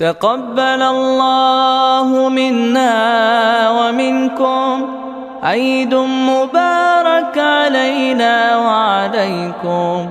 تقبل الله منا ومنكم عيد مبارك علينا وعليكم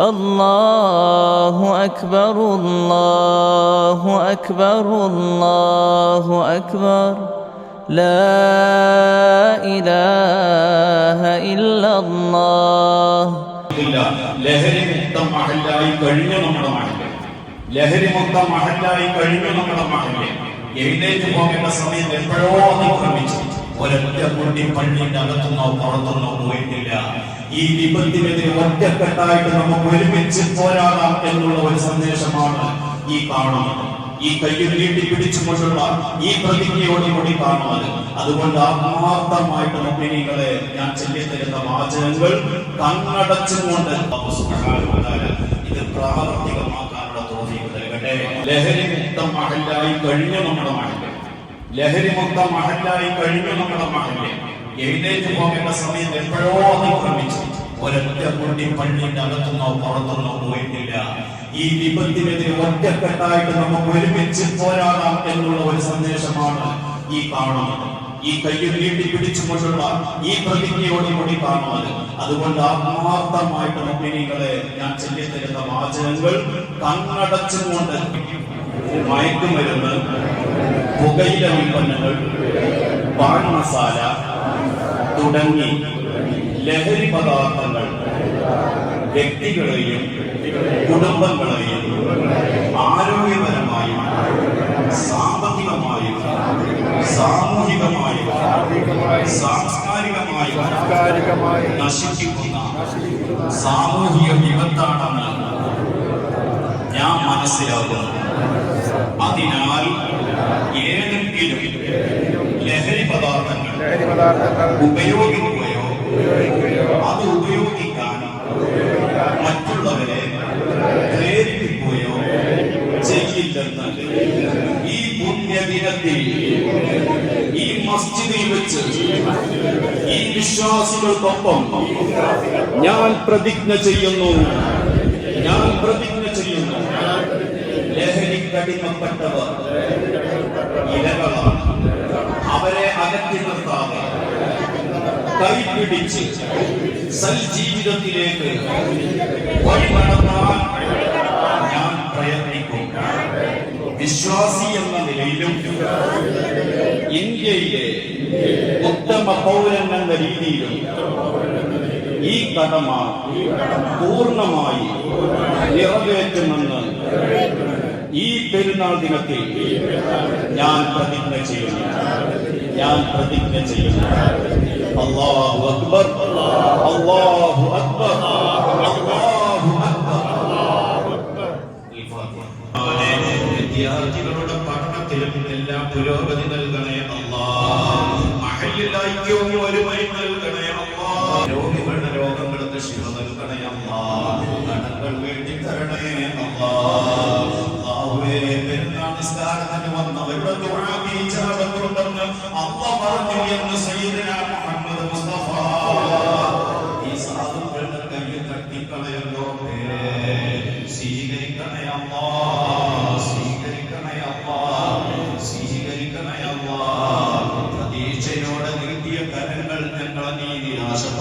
الله أكبر الله أكبر الله أكبر لا إله إلا الله ഇല്ല ലഹരി മുക്ത മഹല്ലായി കഴിഞ്ഞ നമ്മുടെ മഹല്ല് ലഹരി മുക്ത മഹല്ലായി കഴിഞ്ഞു നമ്മുടെ മഹല്ലെ എഴുന്നേറ്റ് പോകേണ്ട സമയം എപ്പോഴോ അതിക്രമിച്ചു ഒരൊറ്റ കുട്ടി പള്ളിന്റെ അകത്തുനിന്നോ പുറത്തുനിന്നോ പോയിട്ടില്ല. ഈ വിപത്തിനെതിരെ ഒറ്റക്കെട്ടായിട്ട് നമുക്ക് ഒരുമിച്ച് പോരാടാം എന്നുള്ള ഒരു സന്ദേശമാണ് ഈ കാണുന്നത്. ഈ കയ്യിൽ നീട്ടി പിടിച്ചുകൊണ്ടുള്ള ഈ പ്രതിജ്ഞയോടുകൂടി കാണുന്നത്. അതുകൊണ്ട് ആത്മാർത്ഥമായിട്ട് മുമ്പിനികളെ ഞാൻ ചൊല്ലിത്തരുന്ന വാചകങ്ങൾ കണ്ണടച്ചുകൊണ്ട് ഇത് പ്രാവർത്തികമാക്കാനുള്ള ലഹരി മുക്ത മഹല്ലായി കഴിഞ്ഞ നമ്മുടെ മഹൽ ലഹരി മുക്ത മഹല്ലായി കഴിഞ്ഞ നമ്മുടെ മഹൽ എഴുന്നേറ്റ് പോകേണ്ട സമയം എപ്പോഴോ അതിക്രമിച്ചു ഒരൊറ്റ കുട്ടി പള്ളിന്റെ അകത്തുനിന്നോ പുറത്തുനിന്നോ പോയിട്ടില്ല. ഈ വിപത്തിനെതിരെ ഒറ്റക്കെട്ടായിട്ട് നമുക്ക് ഒരുമിച്ച് പോരാടാം എന്നുള്ള ഒരു സന്ദേശമാണ് ഈ കാണുന്നത്. ഈ കയ്യിൽ നീട്ടി പിടിച്ചുകൊണ്ടുള്ള ഈ പ്രതിജ്ഞയോടുകൂടി കാണുന്നത് അതുകൊണ്ട് ആത്മാർത്ഥമായിട്ട് മുമ്പിനികളെ ഞാൻ ചൊല്ലിത്തരുന്ന വാചകങ്ങൾ കണ്ണടച്ചുകൊണ്ട് മയക്കുമരുന്ന് പുകയില ഉൽപ്പന്നങ്ങൾ പാൻ മസാല തുടങ്ങി ലഹരി പദാർത്ഥങ്ങൾ വ്യക്തികളെയും കുടുംബങ്ങളെയും ആരോഗ്യപരമായും സാമ്പത്തികമായും സാമൂഹികമായും സാംസ്കാരികമായും നശിപ്പിക്കുന്ന സാമൂഹിക വിപത്താണെന്ന് ഞാൻ മനസ്സിലാക്കുന്നു. അതിനാൽ ഏതെങ്കിലും ലഹരി പദാർത്ഥങ്ങൾ ഉപയോഗിക്കുകയോ അത് ഉപയോഗിക്കാൻ മറ്റുള്ളവരെ പുണ്യദിനത്തിൽ ഈ മസ്ജിദിൽ വെച്ച് ഈ വിശ്വാസികൾക്കൊപ്പം ഞാൻ പ്രതിജ്ഞ ചെയ്യുന്നു. ഞാൻ പ്രതിജ്ഞ ചെയ്യുന്നു. ലഹരിക്കടിമപ്പെട്ടവർ ഇരകളാണ്. അവരെ അകറ്റി നിർത്താതെ കൈപിടിച്ച് സൽജീവിതത്തിലേക്ക് വഴി നടത്താൻ ഞാൻ പ്രയത്നിക്കും. വിശ്വാസി എന്ന നിലയിലും ഇന്ത്യയിലെ ഉത്തമ പൗരൻ എന്ന രീതിയിലും ഈ കടമ പൂർണമായി നിറവേറ്റുമെന്ന് ഈ പെരുന്നാൾ ദിനത്തിൽ ഞാൻ പ്രതിജ്ഞ ചെയ്യുന്നു. ഞാൻ പ്രതിജ്ഞ ചെയ്യുന്നു. അള്ളാഹു അക്ബർ. അള്ളാഹു അക്ബർ. വിദ്യാർത്ഥികളുടെ പഠനത്തിലും എല്ലാം പുരോഗതി നൽകണേ ഐക്യവും ഒരുമയും നൽകണേ അമ്മ രോഗികളുടെ രോഗങ്ങൾക്ക് ശിവ നൽകണേ അമ്മ കടങ്ങൾ വേണ്ടി തരണേ അല്ലാഹുവേ പെരുന്നാൾ നിസ്കാരത്തിന് വന്നവരുടെ ഇജാബത്തുണ്ടെന്ന് അല്ലാ പറഞ്ഞു എന്ന്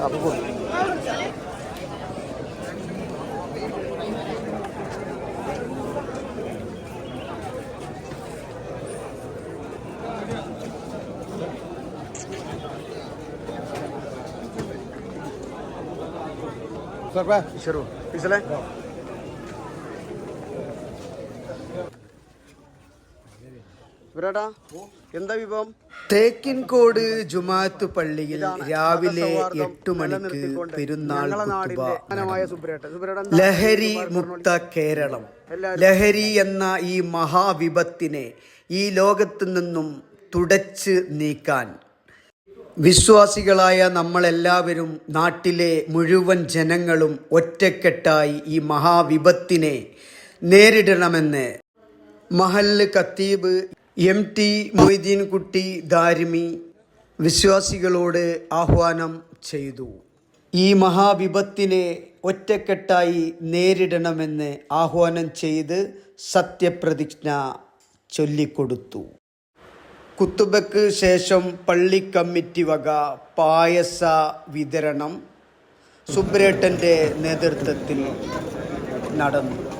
apa Sir, Pak. Disuruh. Bisa, lah. ഇവരാടാ എന്താ വിഭവം? തേക്കിൻകോട് ജുമാഅത്ത് പള്ളിയിൽ രാവിലെ എട്ടു മണിക്ക് പെരുന്നാൾ കുത്തുബ? ലഹരി മുക്ത കേരളം. ലഹരി എന്ന ഈ മഹാവിപത്തിനെ ഈ ലോകത്ത് നിന്നും തുടച്ച് നീക്കാൻ വിശ്വാസികളായ നമ്മളെല്ലാവരും നാട്ടിലെ മുഴുവൻ ജനങ്ങളും ഒറ്റക്കെട്ടായി ഈ മഹാവിപത്തിനെ നേരിടണമെന്ന് മഹല്ല് ഖത്തീബ് എം ടി മൊയ്തീൻ കുട്ടി ദാരിമി വിശ്വാസികളോട് ആഹ്വാനം ചെയ്തു. ഈ മഹാവിപത്തിനെ ഒറ്റക്കെട്ടായി നേരിടണമെന്ന് ആഹ്വാനം ചെയ്ത് സത്യപ്രതിജ്ഞ ചൊല്ലിക്കൊടുത്തു. കുത്തുബക്ക് ശേഷം പള്ളി കമ്മിറ്റി വക പായസ വിതരണം സുബ്രേട്ടന്റെ നേതൃത്വത്തിൽ നടന്നു.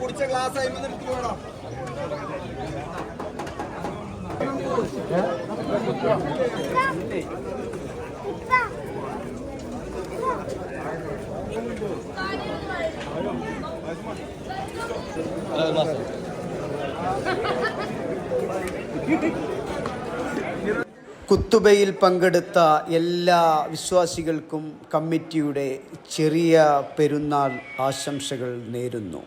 കുടിച്ച ഗ്ലാസ് അയിമ്പത് എടുത്തു പോകണം You. take കുത്തുബയിൽ പങ്കെടുത്ത എല്ലാ വിശ്വാസികൾക്കും കമ്മിറ്റിയുടെ ചെറിയ പെരുന്നാൾ ആശംസകൾ നേരുന്നു.